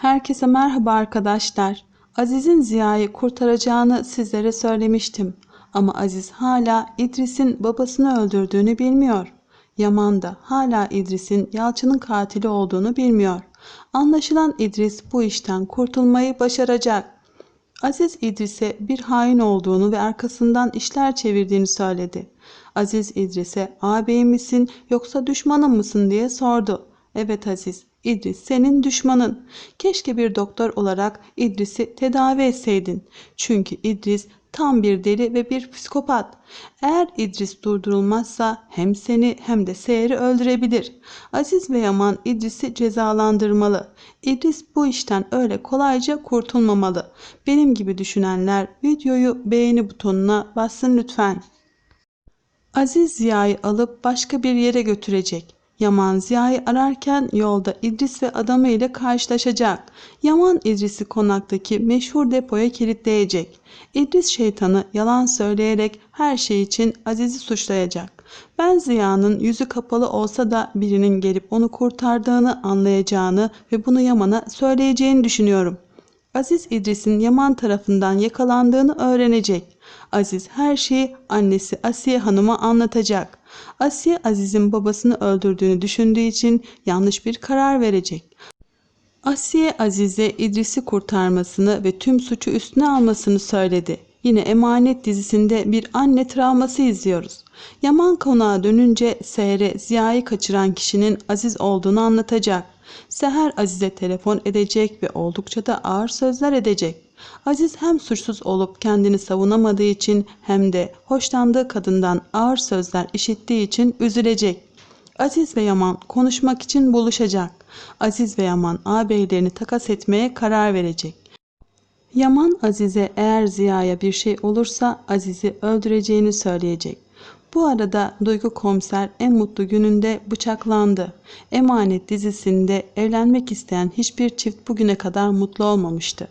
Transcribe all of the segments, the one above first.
Herkese merhaba arkadaşlar. Aziz'in Ziya'yı kurtaracağını sizlere söylemiştim. Ama Aziz hala İdris'in babasını öldürdüğünü bilmiyor. Yaman da hala İdris'in Yalçın'ın katili olduğunu bilmiyor. Anlaşılan İdris bu işten kurtulmayı başaracak. Aziz İdris'e bir hain olduğunu ve arkasından işler çevirdiğini söyledi. Aziz İdris'e ağabey misin yoksa düşmanın mısın diye sordu. Evet Aziz, İdris senin düşmanın. Keşke bir doktor olarak İdris'i tedavi etseydin. Çünkü İdris tam bir deli ve bir psikopat. Eğer İdris durdurulmazsa hem seni hem de Seher'i öldürebilir. Aziz ve Yaman İdris'i cezalandırmalı. İdris bu işten öyle kolayca kurtulmamalı. Benim gibi düşünenler videoyu beğeni butonuna bassın lütfen. Aziz Ziya'yı alıp başka bir yere götürecek. Yaman Ziya'yı ararken yolda İdris ve adamı ile karşılaşacak. Yaman İdris'i konaktaki meşhur depoya kilitleyecek. İdris şeytanı yalan söyleyerek her şey için Aziz'i suçlayacak. Ben Ziya'nın yüzü kapalı olsa da birinin gelip onu kurtardığını anlayacağını ve bunu Yaman'a söyleyeceğini düşünüyorum. Aziz İdris'in Yaman tarafından yakalandığını öğrenecek. Aziz her şeyi annesi Asiye Hanım'a anlatacak. Asiye Aziz'in babasını öldürdüğünü düşündüğü için yanlış bir karar verecek. Asiye Aziz'e İdris'i kurtarmasını ve tüm suçu üstüne almasını söyledi. Yine Emanet dizisinde bir anne travması izliyoruz. Yaman konağa dönünce Seher'e Ziya'yı kaçıran kişinin Aziz olduğunu anlatacak. Seher Aziz'e telefon edecek ve oldukça da ağır sözler edecek. Aziz hem suçsuz olup kendini savunamadığı için hem de hoşlandığı kadından ağır sözler işittiği için üzülecek. Aziz ve Yaman konuşmak için buluşacak. Aziz ve Yaman ağabeylerini takas etmeye karar verecek. Yaman Aziz'e eğer Ziya'ya bir şey olursa Aziz'i öldüreceğini söyleyecek. Bu arada Duygu Komiser en mutlu gününde bıçaklandı. Emanet dizisinde evlenmek isteyen hiçbir çift bugüne kadar mutlu olmamıştı.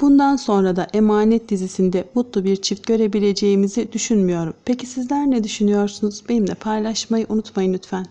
Bundan sonra da Emanet dizisinde mutlu bir çift görebileceğimizi düşünmüyorum. Peki sizler ne düşünüyorsunuz? Benimle paylaşmayı unutmayın lütfen.